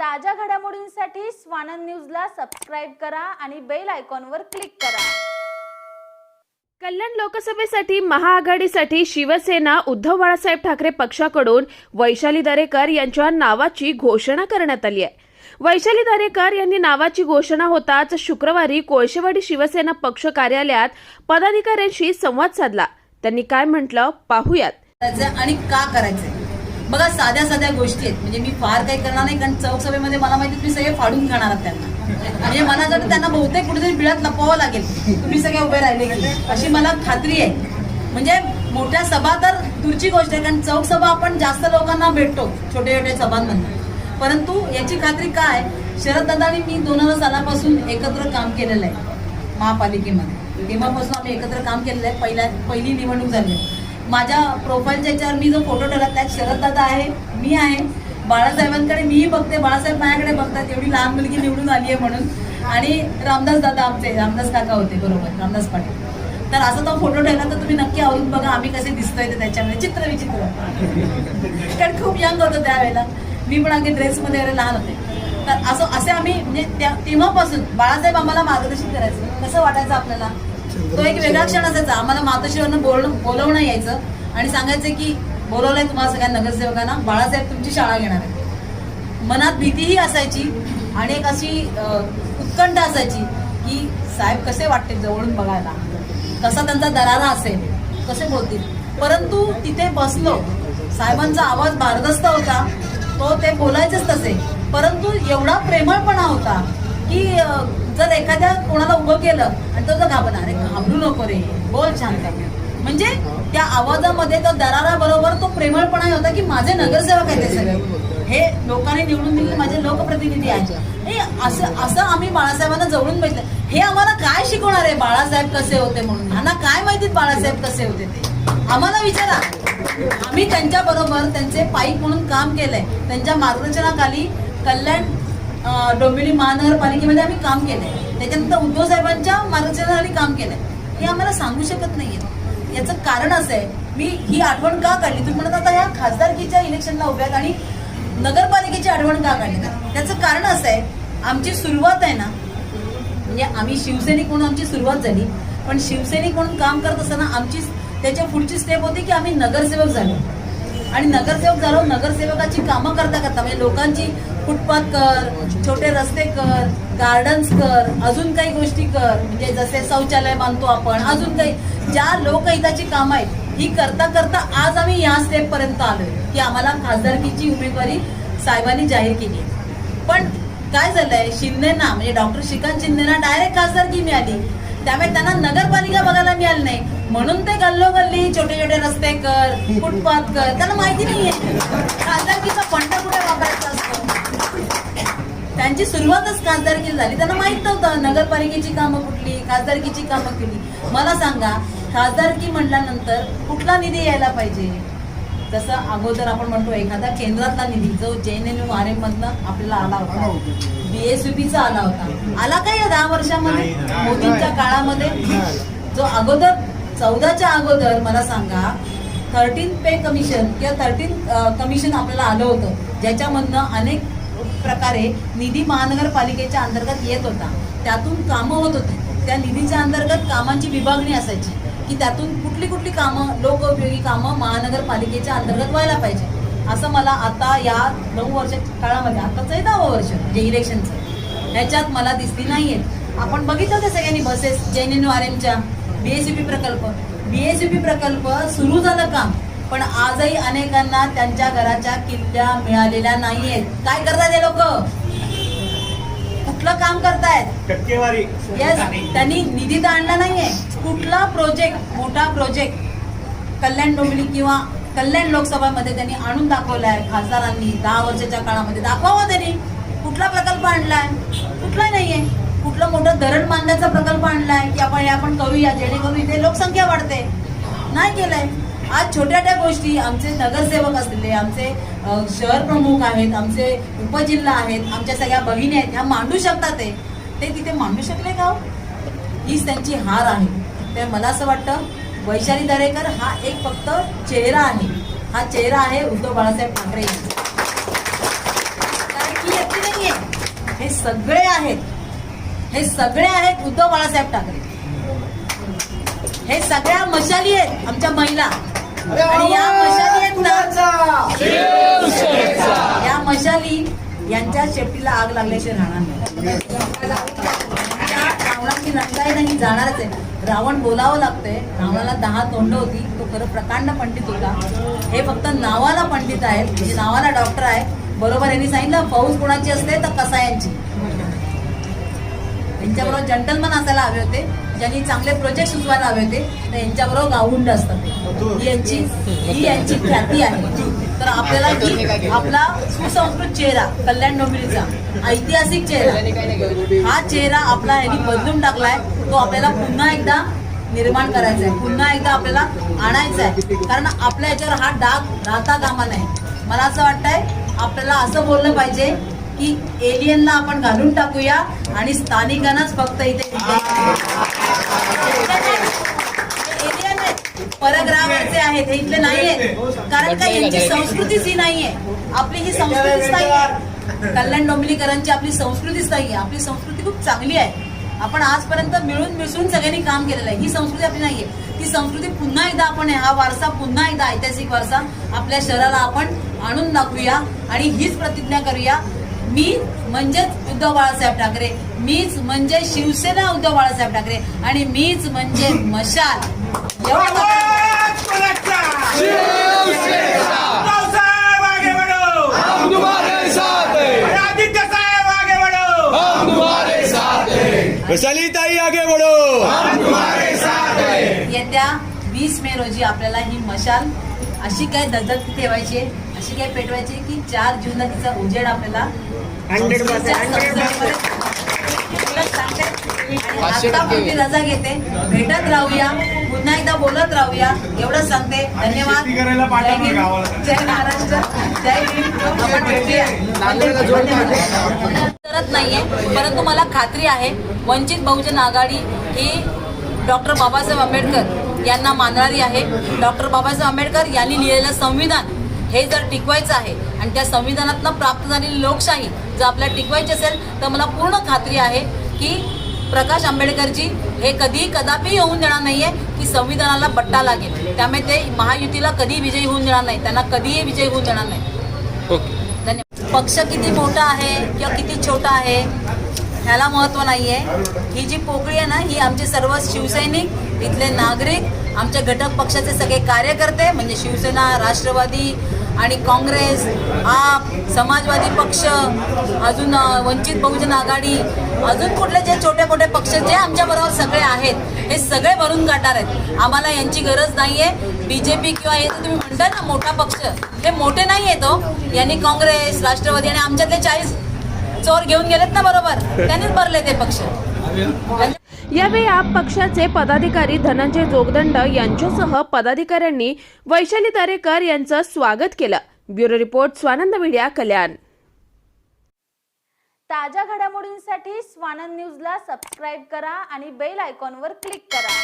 ताज्या घडामोडींसाठी स्वानंद न्यूजला सबस्क्राईब करा आणि बेल आयकॉनवर क्लिक करा. कल्याण लोकसभेसाठी महाआघाडीसाठी शिवसेना उद्धव बाळासाहेब ठाकरे पक्षाकडून वैशाली दरेकर यांच्या नावाची घोषणा करण्यात आली आहे. वैशाली दरेकर यांनी नावाची घोषणा होताच शुक्रवारी कोळशेवाडी शिवसेना पक्ष कार्यालयात पदाधिकाऱ्यांशी संवाद साधला. त्यांनी काय म्हटलं पाहूयात. आणि का करायचंय? बघा साध्या साध्या गोष्टी आहेत. म्हणजे मी फार काही करणार नाही कारण चौक सभेमध्ये मला माहिती तुम्ही सगळे फाडून खाणार त्यांना. म्हणजे मला त्यांना बहुतेक कुठेतरी बिळात लपवावं लागेल. तुम्ही सगळे उभे राहिले की. अशी मला खात्री आहे. म्हणजे मोठ्या सभा तर दूरची गोष्ट आहे कारण चौक सभा आपण जास्त लोकांना भेटतो छोट्या छोट्या सभांमध्ये परंतु याची खात्री काय? शरद दादानी मी दोन हजार सालापासून एकत्र काम केलेलं आहे महापालिकेमध्ये. तेव्हापासून आम्ही एकत्र काम केलेलं आहे. पहिल्या पहिली निवडणूक झाली आहे. माझ्या प्रोफाईलच्या याच्यावर मी जो फोटो ठेवला त्यात शरददादा आहे मी आहे. बाळासाहेबांकडे मीही बघते बाळासाहेब माझ्याकडे बघतात एवढी लहान मुलगी निवडून आली आहे म्हणून. आणि रामदास दादा आमचे रामदास काका होते बरोबर रामदास पाटील. तर असा तो फोटो ठेवला तर तुम्ही नक्की आवडून बघा आम्ही कसे दिसतोय ते त्याच्यामध्ये चित्र विचित्र. कारण खूप यंग होतं त्यावेळेला. मी पण अगदी ड्रेसमध्ये वगैरे लहान होते. तर असं असे आम्ही म्हणजे त्या तेव्हापासून बाळासाहेब आम्हाला मार्गदर्शन करायचं. कसं वाटायचं आपल्याला? तो एक वेगळा क्षण असायचा. आम्हाला मातोश्रीवरनं बोल बोलवणं यायचं. आणि सांगायचं की बोलवलंय तुम्हाला सगळ्या नगरसेवकांना बाळासाहेब तुमची शाळा घेणार आहे मनात भीतीही असायची आणि एक अशी उत्कंठ असायची की साहेब कसे वाटते जवळून बघायला? कसा त्यांचा दरारा असेल? कसे बोलतील? परंतु तिथे बसलो. साहेबांचा आवाज भारदस्त होता. तो ते बोलायचेच तसे. परंतु एवढा प्रेमळपणा होता की जर एखाद्या कोणाला उभं केलं आणि तो जर घाबरला अरे घाबरू नको रे बोल शांत म्हणजे त्या आवाजामध्ये तो दरारा बरोबर तो प्रेमळपणा होता की माझे नगरसेवक आहेत ते सगळे. हे लोकांनी निवडून दिलेले माझे लोकप्रतिनिधी आहेत. हे असं असं आम्ही बाळासाहेबांना जवळून बघितलं हे आम्हाला काय शिकवणार आहे? बाळासाहेब कसे होते म्हणून? ह्यांना काय माहितीत बाळासाहेब कसे होते ते? आम्हाला विचारा. आम्ही त्यांच्या बरोबर त्यांचे पाईक म्हणून काम केलंय. त्यांच्या मार्गदर्शनाखाली कल्याण डोंबिवली महानगरपालिकेमध्ये आम्ही काम केलंय. त्याच्यानंतर उद्धव साहेबांच्या मार्गदर्शनाखाली काम केलंय. हे आम्हाला सांगू शकत नाहीये याचं कारण असं आहे मी ही आठवण का काढली? तुम्ही म्हणत आता ह्या खासदारकीच्या इलेक्शनला उभ्यात आणि नगरपालिकेची आठवण का काढली? त्याचं कारण असं आहे आमची सुरुवात आहे ना म्हणजे आम्ही शिवसैनिक म्हणून आमची सुरुवात झाली. पण शिवसैनिक म्हणून काम करत असताना आमची त्याच्या पुढची स्टेप होती की आम्ही नगरसेवक झालो. आणि नगरसेवक झालो नगरसेवकाची कामं करता करता म्हणजे लोकांची फुटपाथ कर छोटे रस्ते कर गार्डन्स कर अजून काही गोष्टी कर म्हणजे जसे शौचालय बांधतो आपण अजून काही. ज्या लोकहिताची कामं आहेत ही करता करता आज आम्ही या स्टेपपर्यंत आलोय की आम्हाला खासदारकीची उमेदवारी साहेबांनी जाहीर केली. पण काय झालंय शिंदेना म्हणजे डॉक्टर श्रीकांत शिंदेना डायरेक्ट खासदारकी मिळाली. त्यामुळे त्यांना नगरपालिका बघायला मिळाली नाही. म्हणून ते गल्लोगल्ली छोटे छोटे रस्ते कर फुटपाथ कर त्यांना माहिती नाहीये. खासदारकीचा फंड कुठे वापरायचा असतो? त्यांची सुरुवातच खासदारकी झाली. त्यांना माहीत नव्हतं नगरपालिकेची कामं कुठली खासदारकीची कामं केली मला सांगा खासदारकी म्हटल्यानंतर कुठला निधी यायला पाहिजे? जसं अगोदर आपण म्हणतो एखादा केंद्रातला निधी जो जे एन एन आर एम मधनं आपल्याला आला होता. बीएसयूपीचा आला होता. आला काय या दहा वर्षामध्ये? मोदींच्या काळामध्ये? जो अगोदर चौदाच्या अगोदर मला सांगा थर्टीन पे कमिशन किंवा थर्टीन कमिशन आपल्याला आलं होतं ज्याच्यामधनं अनेक प्रकारे निधी महानगरपालिकेच्या अंतर्गत येत होता. त्यातून कामं होत होती. त्या निधीच्या अंतर्गत कामांची विभागणी असायची की त्यातून कुठली कुठली कामं लोकउपयोगी कामं महानगरपालिकेच्या अंतर्गत व्हायला पाहिजे. असं मला आता या नऊ वर्ष काळामध्ये आताच आहे दहावं वर्ष म्हणजे इलेक्शनचं ह्याच्यात मला दिसली आहेत आपण बघितलं होतं सगळ्यांनी बसेस जैन एन आर एमच्या बीएसयूपी प्रकल्प. बीएसयूपी प्रकल्प सुरू झालं काम पण आजही अनेकांना त्यांच्या घराच्या किल्ल्या मिळालेल्या नाहीयेत. काय करतात हे लोक? कुठलं काम करतायत? टक्केवारी. येस त्यांनी निधी तर आणला नाहीये. कुठला प्रोजेक्ट मोठा प्रोजेक्ट कल्याण डोंबिवली किंवा कल्याण लोकसभामध्ये त्यांनी आणून दाखवलाय खासदारांनी दहा वर्षाच्या काळामध्ये. दाखवावा त्यांनी. कुठला प्रकल्प आणलाय? कुठलाही नाहीये. कुठलं मोठं धरण बांधण्याचा प्रकल्प आपण करूया जेणेकरून इथे लोकसंख्या वाढते. नाही केलंय. आज छोट्या छोट्या गोष्टी आमचे नगरसेवक असलेले आमचे शहर प्रमुख आहेत आमचे उपजिल्हा आहेत आमच्या सगळ्या भगिनी आहेत ह्या मांडू शकतात ते. ते तिथे मांडू शकले का हो? हीच त्यांची हार आहे. तर मला असं वाटतं वैशाली दरेकर हा एक फक्त चेहरा आहे. हा चेहरा आहे उद्धव बाळासाहेब ठाकरे यांचा. कारण की व्यक्ती सगळे आहेत. हे सगळे आहेत उद्धव बाळासाहेब ठाकरे. हे सगळ्या मशाली आहेत आमच्या महिला. आणि या मशाली आहेत ना या मशाली यांच्या शेपटीला आग लागल्याशिवाय राहणार नाही. नंदाई नाही जाणारच आहे. रावण बोलावं लागतंय रावणाला दहा तोंड होती तो खरं प्रकांड पंडित होता. हे फक्त नावाला पंडित आहेत म्हणजे नावाला डॉक्टर आहे. बरोबर यांनी सांगितलं फौज कोणाची असते तर कसायांची. यांच्याबरोबर जंटलमन असायला हवे होते. ज्यांनी चांगले प्रोजेक्ट सुचवायला हवे होते. तर यांच्याबरोबर गावुंड असतात ते. ही यांची ही यांची ख्याती आहे. तर आपल्याला ही आपला सुसंस्कृत चेहरा कल्याण डोंबिवलीचा ऐतिहासिक चेहरा हा चेहरा आपला यांनी बदलून टाकलाय. तो आपल्याला पुन्हा एकदा निर्माण करायचा आहे पुन्हा एकदा आपल्याला आणायचा आहे कारण आपल्या याच्यावर हा डाग राहता कामा नाही मला असं वाटतंय आपल्याला असं बोललं पाहिजे की एलियनला आपण घालून टाकूया आणि स्थानिकांनाच फक्त इथे एलियन आहेत. परग्रहावरचे आहेत. हे इथले नाहीये. कारण का यांची संस्कृतीच ही नाहीये. आपली ही संस्कृतीच नाहीये. कल्याण डोंबिवलीकरांची आपली संस्कृतीच नाहीये. आपली संस्कृती खूप चांगली आहे. आपण आजपर्यंत मिळून मिसळून सगळ्यांनी काम केलेलं आहे. ही संस्कृती आपली नाहीये. ती संस्कृती पुन्हा एकदा आपण हा वारसा पुन्हा एकदा ऐतिहासिक वारसा आपल्या शहराला आपण आणून दाखवूया आणि हीच प्रतिज्ञा करूया. मी म्हणजेच उद्धव बाळासाहेब ठाकरे मीच म्हणजे शिवसेना उद्धव बाळासाहेब ठाकरे आणि मीच म्हणजे मशाल. एवढं मात्र- साहेब आगे बढ़ो हम तुम्हारे साथ हैं आदित्य साहेब आगे बढ़ो हम तुम्हारे साथ हैं वैशाली ताई आगे बढ़ो हम तुम्हारे साथ हैं येत्या वीस मे रोजी आपल्याला ही मशाल अशी काय दगदग ठेवायची आहे, अशी काय पेटवायची की चार तिचा उजेड आपल्याला रजा घेते. भेटत राहूया. पुन्हा एकदा बोलत राहूया. एवढंच सांगते. धन्यवाद. जय महाराष्ट्र. जय करत नाहीये परंतु मला खात्री आहे वंचित बहुजन आघाडी ही डॉक्टर बाबासाहेब आंबेडकर यांना मानणारी आहे. डॉक्टर बाबासाहेब आंबेडकर यांनी लिहिलेलं संविधान हे जर टिकवायचं आहे आणि त्या संविधानातनं प्राप्त झालेली लोकशाही जर आपल्याला टिकवायची असेल तर मला पूर्ण खात्री आहे की प्रकाश आंबेडकरजी हे कधीही कदापि येऊन देणार नाहीये की संविधानाला बट्टा लागेल. त्यामुळे ते महायुतीला कधी विजयी होऊन देणार नाही. त्यांना कधीही विजयी होऊन देणार नाही. धन्यवाद. पक्ष किती मोठा आहे किंवा किती छोटा आहे ह्याला महत्त्व नाही आहे ही जी पोकळी आहे ना ही आमचे सर्व शिवसैनिक इथले नागरिक आमच्या घटक पक्षाचे सगळे कार्यकर्ते म्हणजे शिवसेना राष्ट्रवादी आणि काँग्रेस आप समाजवादी पक्ष अजून वंचित बहुजन आघाडी अजून कुठले जे छोटे मोठे पक्ष जे आमच्याबरोबर सगळे आहेत हे सगळे भरून काढणार आहेत. आम्हाला यांची गरज नाही आहे बी जे पी किंवा हे तर तुम्ही म्हणता ना मोठा पक्ष हे मोठे नाही आहेत हो यांनी काँग्रेस राष्ट्रवादी आणि आमच्यातले चाळीस चोर घेऊन गेलेत ना बरोबर त्यांनीच भरले ते पक्ष. यावेळी आप पक्षाचे पदाधिकारी धनंजय जोगदंड यांच्यासह पदाधिकाऱ्यांनी वैशाली दरेकर यांचं स्वागत केलं. Bureau report Swanand media Kalyan. ताज्या घडामोडींसाठी स्वानंद न्यूजला सबस्क्राईब करा आणि बेल आयकॉनवर क्लिक करा.